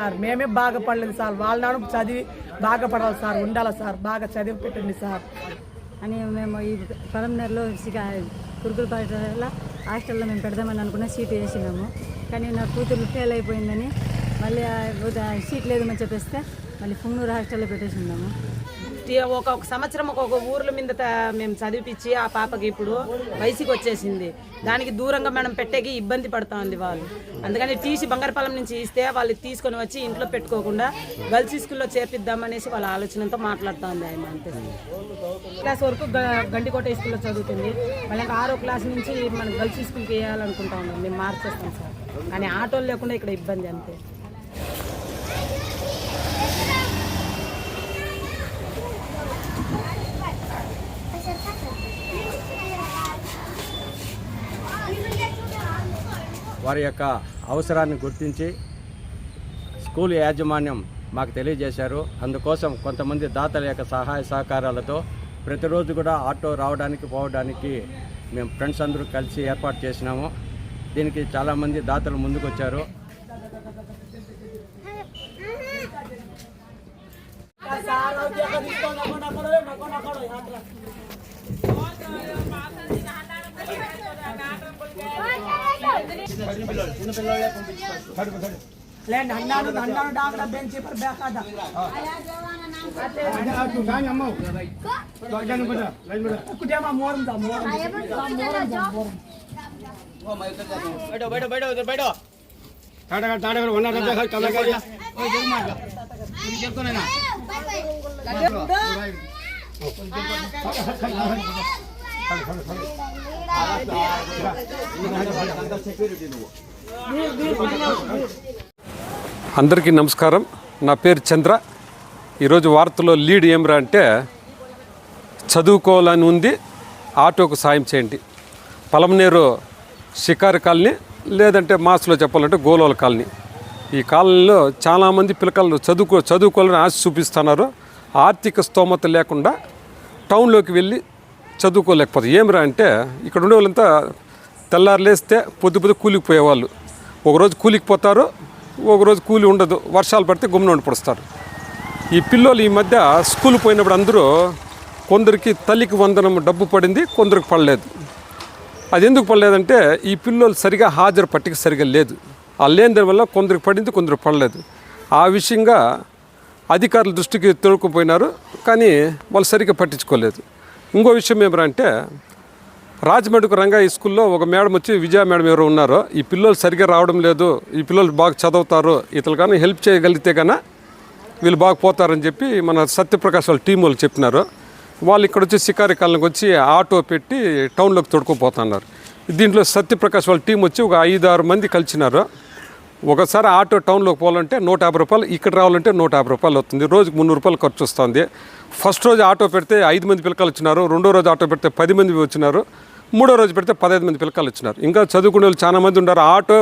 Sir మేమే బాగుపడలేదు sir. వాళ్ళ చదివి బాగుపడాలి సార్ ఉండాలి సార్. బాగా చదివి పెట్టండి సార్. అని మేము ఈ పొలంనేరులో కురుకుల పాఠశాల హాస్టల్లో మేము పెడదామని అనుకున్న సీట్ వేసినాము. కానీ నా కూతురు ఫెయిల్ అయిపోయిందని మళ్ళీ సీట్ లేదు సీట్ లేదని చెప్పేస్తే మళ్ళీ పుంగూరు హాస్టల్లో పెట్టేసి ఉన్నాము ఒక్కొక్క ఒక ఒక సంవత్సరం ఒక్కొక్క ఊర్ల మీద మేము చదివిపించి ఆ పాపకి ఇప్పుడు వయసుకి వచ్చేసింది. దానికి దూరంగా మనం పెట్టేకి ఇబ్బంది పడుతూ ఉంది వాళ్ళు. అందుకని టీసీ బంగారపాలెం నుంచి ఇస్తే వాళ్ళు తీసుకొని వచ్చి ఇంట్లో పెట్టుకోకుండా గర్ల్స్ స్కూల్లో చేర్పిద్దామనేసి వాళ్ళ ఆలోచనతో మాట్లాడుతూ ఉంది ఆయన అంతే. క్లాస్ వరకు గండికోట స్కూల్లో చదువుతుంది. మళ్ళీ ఆరో క్లాస్ నుంచి మనం గర్ల్స్ స్కూల్కి వేయాలనుకుంటా ఉన్నాం. మేము మార్చేస్తాం సార్. కానీ ఆటోలు లేకుండా ఇక్కడ ఇబ్బంది అంతే. వారి యొక్క అవసరాన్ని గుర్తించి స్కూల్ యాజమాన్యం మాకు తెలియజేశారు. అందుకోసం కొంతమంది దాతల యొక్క సహాయ సహకారాలతో ప్రతిరోజు కూడా ఆటో రావడానికి పోవడానికి మేము ఫ్రెండ్స్ అందరూ కలిసి ఏర్పాటు చేసినాము. దీనికి చాలామంది దాతలు ముందుకు వచ్చారు లేండి అన్నాడు అన్నాడు డాక్టర్ బెంచ్ पर బేకాదా కుటేమా మోరం దా మోరం మోరం దా మోరం అందరికీ నమస్కారం. నా పేరు చంద్ర. ఈరోజు వార్తలో లీడ్ ఏమిరా అంటే చదువుకోవాలని ఉంది ఆటోకు సాయం చేయండి. పలమనేరు షికారి కాలనీ లేదంటే మాస్లో చెప్పాలంటే గోలోల కాలనీ. ఈ కాలనీలో చాలామంది పిల్లకాయలు చదువుకో చదువుకోవాలని ఆశ చూపిస్తున్నారు. ఆర్థిక స్తోమత లేకుండా టౌన్లోకి వెళ్ళి చదువుకోలేకపోతే ఏమిరా అంటే ఇక్కడ ఉండే వాళ్ళంతా తెల్లారు లేస్తే పొద్దు పొద్దు కూలికి పోయేవాళ్ళు. ఒకరోజు కూలికి పోతారు ఒకరోజు కూలి ఉండదు వర్షాలు పడితే గుమ్మ పడుస్తారు. ఈ పిల్లలు ఈ మధ్య స్కూల్ పోయినప్పుడు అందరూ కొందరికి తల్లికి వందనం డబ్బు పడింది కొందరికి పడలేదు. అది ఎందుకు పడలేదంటే ఈ పిల్లలు సరిగా హాజరు పట్టిక సరిగా లేదు. ఆ లేని దానివల్ల కొందరికి పడింది కొందరికి పడలేదు. ఆ విషయంగా అధికారుల దృష్టికి తోడుకుపోయినారు కానీ వాళ్ళు సరిగ్గా పట్టించుకోలేదు. ఇంకో విషయం ఏమిటంటే రాజమండ్రికి రంగయ్య స్కూల్లో ఒక మేడం వచ్చి విజయ మేడం ఎవరో ఉన్నారు ఈ పిల్లలు సరిగ్గా రావడం లేదు ఈ పిల్లలు బాగా చదువుతారు ఇతరులు కానీ హెల్ప్ చేయగలిగితే కన్నా వీళ్ళు బాగా పోతారని చెప్పి మన సత్యప్రకాష్ వాళ్ళ టీం వాళ్ళు చెప్పినారు. వాళ్ళు ఇక్కడ వచ్చి శికారి కాలనీకి వచ్చి ఆటో పెట్టి టౌన్లోకి తొడుకుపోతున్నారు దీంట్లో సత్యప్రకాష్ వాళ్ళ టీం వచ్చి ఒక ఐదు ఆరు మంది కలిసినారు. ఒకసారి ఆటో టౌన్లోకి పోవాలంటే నూట యాభై రూపాయలు ఇక్కడ రావాలంటే నూట యాభై రూపాయలు అవుతుంది రోజుకి మున్నూరు రూపాయలు ఖర్చు వస్తుంది. ఫస్ట్ రోజు ఆటో పెడితే ఐదు మంది పిల్లకాయలు వచ్చినారు రెండో రోజు ఆటో పెడితే పది మంది వచ్చినారు మూడో రోజు పెడితే పదహైదు మంది పిల్లకాయలు వచ్చినారు ఇంకా చదువుకునే వాళ్ళు చాలా మంది ఉన్నారు. ఆటో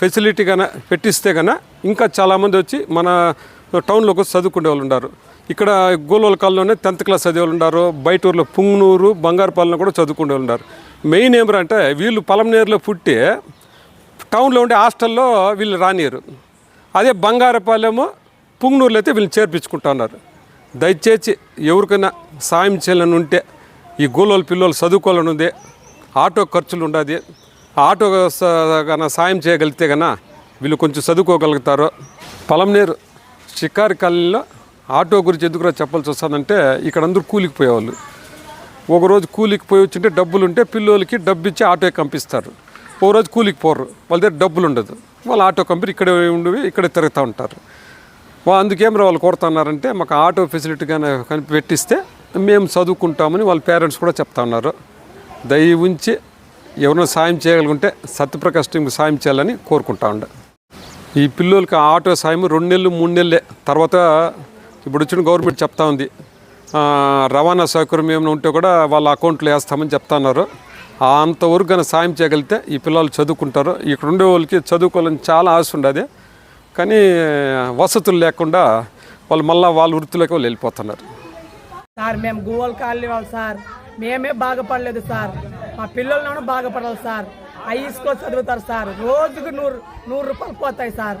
ఫెసిలిటీ కన పెట్టిస్తే కన ఇంకా చాలామంది వచ్చి మన టౌన్లోకి వచ్చి చదువుకునే వాళ్ళు ఉన్నారు. ఇక్కడ గోలోల కాలంలోనే టెన్త్ క్లాస్ చదివే వాళ్ళు ఉన్నారు. బయట ఊర్లో పుంగనూరు బంగారుపాలెంలో కూడా చదువుకునే వాళ్ళు ఉన్నారు. మెయిన్ ఏమరంటే వీళ్ళు పలంనేరులో పుట్టి టౌన్లో ఉండే హాస్టల్లో వీళ్ళు రానియరు. అదే బంగారపాలెము పుంగనూరులో అయితే వీళ్ళని చేర్పించుకుంటా ఉన్నారు. దయచేసి ఎవరికైనా సాయం చేయాలని ఉంటే ఈ గోలోల పిల్లలు చదువుకోవాలని ఉంది ఆటో ఖర్చులు ఉండదు. ఆటో కన్నా సాయం చేయగలిగితే కన్నా వీళ్ళు కొంచెం చదువుకోగలుగుతారు. పలంనేరు షికారి కాలనీలో ఆటో గురించి ఎందుకు చెప్పాల్సి వస్తుందంటే ఇక్కడ అందరూ కూలికి పోయేవాళ్ళు. ఒకరోజు కూలికి పోయి వచ్చింటే డబ్బులు ఉంటే పిల్లోలకి డబ్బు ఇచ్చి ఆటోకి పంపిస్తారు. ఓ రోజు కూలికి పోరు. వాళ్ళ దగ్గర డబ్బులు ఉండదు వాళ్ళు ఆటో కంపెనీ ఇక్కడే ఉండి ఇక్కడే తిరుగుతూ ఉంటారు. వా- అందుకేం రా వాళ్ళు కోరుతున్నారంటే మాకు ఆటో ఫెసిలిటీ కానీ కానీ పెట్టిస్తే మేము చదువుకుంటామని వాళ్ళ పేరెంట్స్ కూడా చెప్తా ఉన్నారు. దయ ఉంచి ఎవరైనా సాయం చేయగలుగుంటే సత్యప్రకాష్ టీంకి సాయం చేయాలని కోరుకుంటా ఉండే. ఈ పిల్లలకి ఆటో సాయం రెండు నెలలు మూడు నెలలే. తర్వాత ఇప్పుడు వచ్చిన గవర్నమెంట్ చెప్తా ఉంది. రవాణా సౌకర్యం ఏమైనా ఉంటే కూడా వాళ్ళ అకౌంట్లో వేస్తామని చెప్తా ఉన్నారు. అంతవరకు కానీ సాయం చేయగలిగితే ఈ పిల్లలు చదువుకుంటారు. ఇక్కడ ఉండే వాళ్ళకి చదువుకోవాలని చాలా ఆశ ఉండదు. కానీ వసతులు లేకుండా వాళ్ళు మళ్ళీ వాళ్ళ వృత్తిలోకి వాళ్ళు వెళ్ళిపోతున్నారు. సార్ మేము గూవల్ కాలనీ వాళ్ళు సార్. మేమే బాగుపడలేదు సార్. మా పిల్లలను బాగుపడాలి సార్. హై స్కూల్ చదువుతారు సార్. రోజుకు నూరు నూరు రూపాయలు పోతాయి సార్.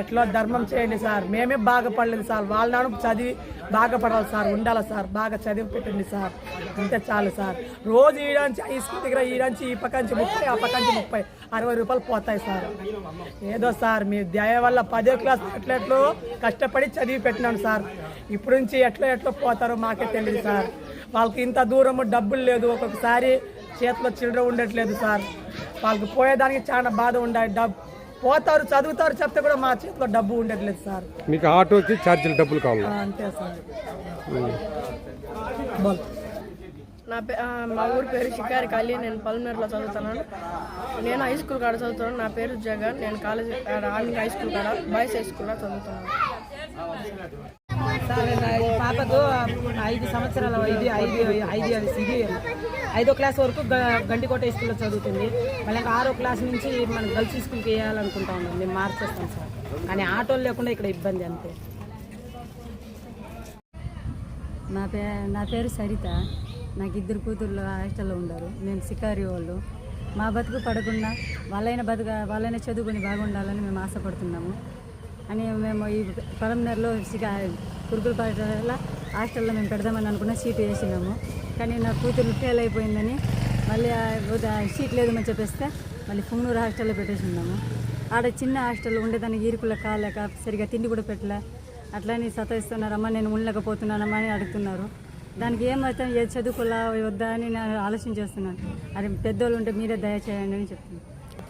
ఎట్లా ధర్మం చేయండి సార్? మేమే బాగుపడలేదు సార్. వాళ్ళ చదివి బాగుపడాలి సార్. ఉండాలి సార్. బాగా చదివి పెట్టండి సార్. అంతే చాలు సార్. రోజు ఈడాంచి ఈ స్కూల్ దగ్గర ఈడాంచి ఈ పక్క నుంచి ముప్పై ఆ పక్కంచి ముప్పై అరవై రూపాయలు పోతాయి సార్. ఏదో సార్ మీ దయ వల్ల పదో క్లాస్ ఎట్లెట్లు కష్టపడి చదివి పెట్టినాను సార్. ఇప్పుడు నుంచి ఎట్లా ఎట్లా పోతారో మాకే తెలియదు సార్. వాళ్ళకి ఇంత దూరము డబ్బులు లేదు. ఒక్కొక్కసారి చేతిలో చిల్లర ఉండట్లేదు సార్. వాళ్ళకి పోయేదానికి చాలా బాధ ఉండాలి. డబ్బు పోతారు చదువుతారు చెప్తే కూడా మా చేతిలో డబ్బు ఉండట్లేదు సార్ మీకు ఆటోకి ఛార్జీలు డబ్బులు కావాలి అంతే సార్. నా పే మా ఊరి పేరు షికారి కాళీ నేను పల్మేరులో చదువుతున్నాను నేను హై స్కూల్ కాడ చదువుతున్నాను నా పేరు జగన్ నేను కాలేజ్ ఆర్మీ హై స్కూల్ కాడ బాయ్స్ హై స్కూల్లో చదువుతున్నాను సార్ పాపకు ఐదు సంవత్సరాల ఇది ఐదు ఐదు ఇది ఐదో క్లాస్ వరకు గండికోట స్కూల్లో చదువుతుంది. మళ్ళీ ఆరో క్లాస్ నుంచి మనం గర్ల్స్ స్కూల్కి వేయాలనుకుంటా ఉన్నాం. మేము మార్చేస్తాం సార్. కానీ ఆటోలు లేకుండా ఇక్కడ ఇబ్బంది అంతే. నా పే నా పేరు సరిత. నాకు ఇద్దరు కూతుర్లు హాస్టల్లో ఉన్నారు నేను సికారి వాళ్ళు. మా బతుకు పడకుండా వాళ్ళైనా బతుక వాళ్ళైనా చదువుకొని బాగుండాలని మేము ఆశపడుతున్నాము. అని మేము ఈ పొలంనేరులో సికా కురుకుల పాఠశాల హాస్టల్లో మేము పెడదామని అనుకున్న సీటు వేసినాము. కానీ నా కూతురు ఫెయిల్ అయిపోయిందని మళ్ళీ సీట్ లేదని చెప్పేస్తే మళ్ళీ పుంగనూరు హాస్టల్లో పెట్టేసి ఉన్నాము ఆడ చిన్న హాస్టల్లో ఉండేదానికి ఈరుకుల కాలేక సరిగా తిండి కూడా పెట్టలే. అట్లని సతాయిస్తున్నారమ్మా నేను ఉండలేకపోతున్నానమ్మా అని అడుగుతున్నారు. దానికి ఏమవుతాం ఏది చదువుకోలా వద్దా అని నేను ఆలోచన చేస్తున్నాను. అది పెద్దోళ్ళు ఉంటే మీరే దయచేయండి అని చెప్తున్నాను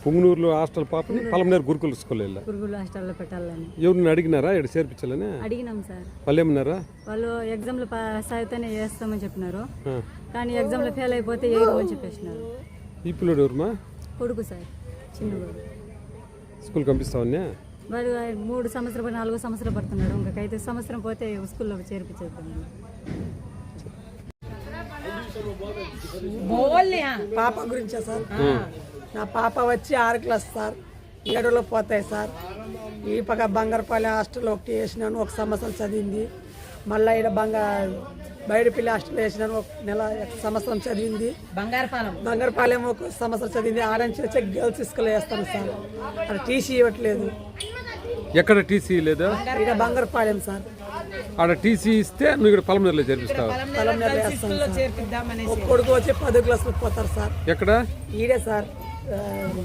పుంగనూరులో హాస్టల్ పాపని పలమనేరు గురుకుల స్కూల్ వెళ్ళా. పురుగులు హాస్టల్లో పెట్టాలని. ఎవరిని అడిగినారా? ఇక్కడ చేర్పించాలని అడిగినాం సార్. వాళ్ళు ఏమన్నారా? వాళ్ళు ఎగ్జామ్లో పాస్ అయితేనే వేస్తామని చెప్పినారు. కానీ ఎగ్జామ్లో ఫెయిల్ అయిపోతే వేయదు అని చెప్పేసినారు. ఈ పిల్లడు ఎవరుమా? కొడుకు సార్ చిన్న స్కూల్ పంపిస్తావన్నా వాడు మూడు సంవత్సరం నాలుగో సంవత్సరం పడుతున్నాడు. ఇంకొక ఐదు సంవత్సరం పోతే స్కూల్లో చేర్పించేద్దాం పాప గురించా సార్? నా పాప వచ్చి ఆరు క్లాస్ సార్. ఏడులో పోతాయి సార్. ఈ పక్క బంగారపల్లి హాస్టల్ ఒకటి వేసినాను ఒక సంవత్సరం చదివింది. మళ్ళీ ఇక్కడ బంగారు బయటపల్లి హాస్టల్ వేసినాను ఒక నెల ఒక సంవత్సరం చదివింది. బంగారపాలెం. బంగారపాలెం ఒక సంవత్సరం చదివింది. ఆడంచి వచ్చి గర్ల్స్ స్కూల్ వేస్తాను సార్. అది టీసీ ఇవ్వట్లేదు. ఎక్కడ టీసీ లేదా? ఇక్కడ బంగారపాలెం సార్. ఆడ టీసీ ఇస్తే నువ్వు ఇక్కడ పలమనేరులో చేర్పిస్తావు? కొడుకు వచ్చి పదో క్లాస్లో పోతారు సార్. ఎక్కడ? ఈడే సార్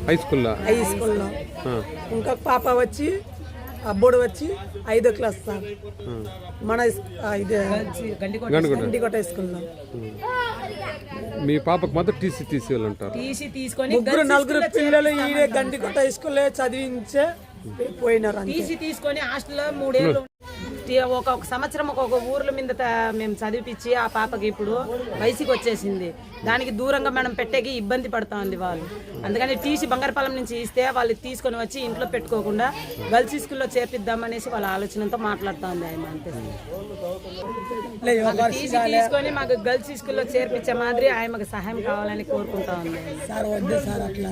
హై స్కూల్లో హై స్కూల్లో ఇంకొక పాప వచ్చి అబ్బోడు వచ్చి ఐదో క్లాస్ సార్. మన ఇది గండికోట గండికోట. స్కూల్లో మీ పాపకు మాత్రం టీసీ తీసి వాళ్ళు ఉంటారు తీసి తీసుకొని ముగ్గురు నలుగురు పిల్లలు ఈడే గండికోట స్కూల్లో చదివించే పోయినారు టీసీ తీసుకొని హాస్టల్లో మూడేళ్ళు ఒక్కొక్క సంవత్సరం ఒక్కొక్క ఊర్ల మీద మేము చదివిపించి ఆ పాపకి ఇప్పుడు వయసుకి వచ్చేసింది దానికి దూరంగా మనం పెట్టేకి ఇబ్బంది పడుతుంది వాళ్ళు. అందుకని టీసీ బంగారపాలెం నుంచి ఇస్తే వాళ్ళు తీసుకొని వచ్చి ఇంట్లో పెట్టుకోకుండా గర్ల్స్ స్కూల్లో చేర్పిద్దామనేసి వాళ్ళ ఆలోచనతో మాట్లాడుతా ఉంది ఆయన అంతే. తీసుకొని మాకు గర్ల్స్ స్కూల్లో చేర్పించే మాదిరి ఆయనకు సహాయం కావాలని కోరుకుంటా ఉంది. సార్ వద్దు సార్ అట్లా.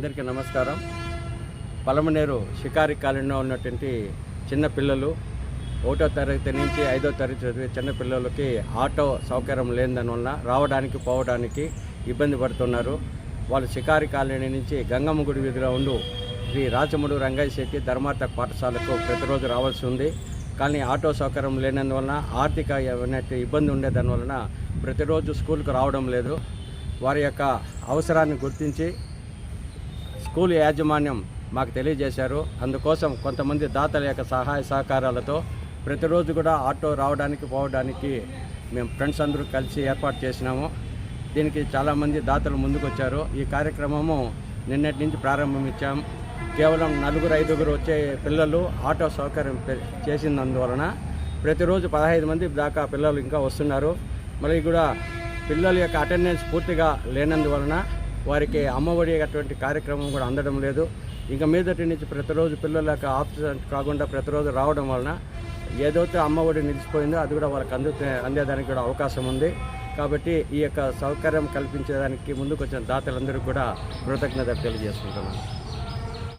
అందరికీ నమస్కారం. పలమనేరు షికారి కాలనీలో ఉన్నటువంటి చిన్నపిల్లలు ఒకటో తరగతి నుంచి ఐదో తరగతి చదివే చిన్న పిల్లలకి ఆటో సౌకర్యం లేనిదానివల్ల రావడానికి పోవడానికి ఇబ్బంది పడుతున్నారు. వాళ్ళు షికారి కాలనీ నుంచి గంగమ్మ గుడి వీధిలో ఉండు శ్రీ రాచముడు రంగయ్య శెట్టి ధర్మార్థ పాఠశాలకు ప్రతిరోజు రావాల్సి ఉంది. కానీ ఆటో సౌకర్యం లేనందువలన ఆర్థిక ఇబ్బంది ఇబ్బంది ఉండేదానివలన ప్రతిరోజు స్కూల్కి రావడం లేదు. వారి యొక్క అవసరాన్ని గుర్తించి స్కూల్ యాజమాన్యం మాకు తెలియజేశారు. అందుకోసం కొంతమంది దాతల యొక్క సహాయ సహకారాలతో ప్రతిరోజు కూడా ఆటో రావడానికి పోవడానికి మేము ఫ్రెండ్స్ అందరూ కలిసి ఏర్పాటు చేసినాము. దీనికి చాలామంది దాతలు ముందుకొచ్చారు. ఈ కార్యక్రమము నిన్నటి నుంచి ప్రారంభించాం కేవలం నలుగురు ఐదుగురు వచ్చే పిల్లలు ఆటో సౌకర్యం చేసినందువలన ప్రతిరోజు పదహైదు మంది దాకా పిల్లలు ఇంకా వస్తున్నారు. మళ్ళీ కూడా పిల్లల యొక్క అటెండెన్స్ పూర్తిగా లేనందువలన వారికి అమ్మఒడి అటువంటి కార్యక్రమం కూడా అందడం లేదు. ఇంకా మీదటి నుంచి ప్రతిరోజు పిల్లలకు యొక్క ఆప్షన్ కాకుండా ప్రతిరోజు రావడం వలన ఏదైతే అమ్మఒడి నిలిచిపోయిందో అది కూడా వాళ్ళకి అందుతే అందేదానికి కూడా అవకాశం ఉంది. కాబట్టి ఈ యొక్క సౌకర్యం కల్పించేదానికి ముందుకు వచ్చిన దాతలందరికీ కూడా కృతజ్ఞత తెలియజేసుకుంటున్నాను.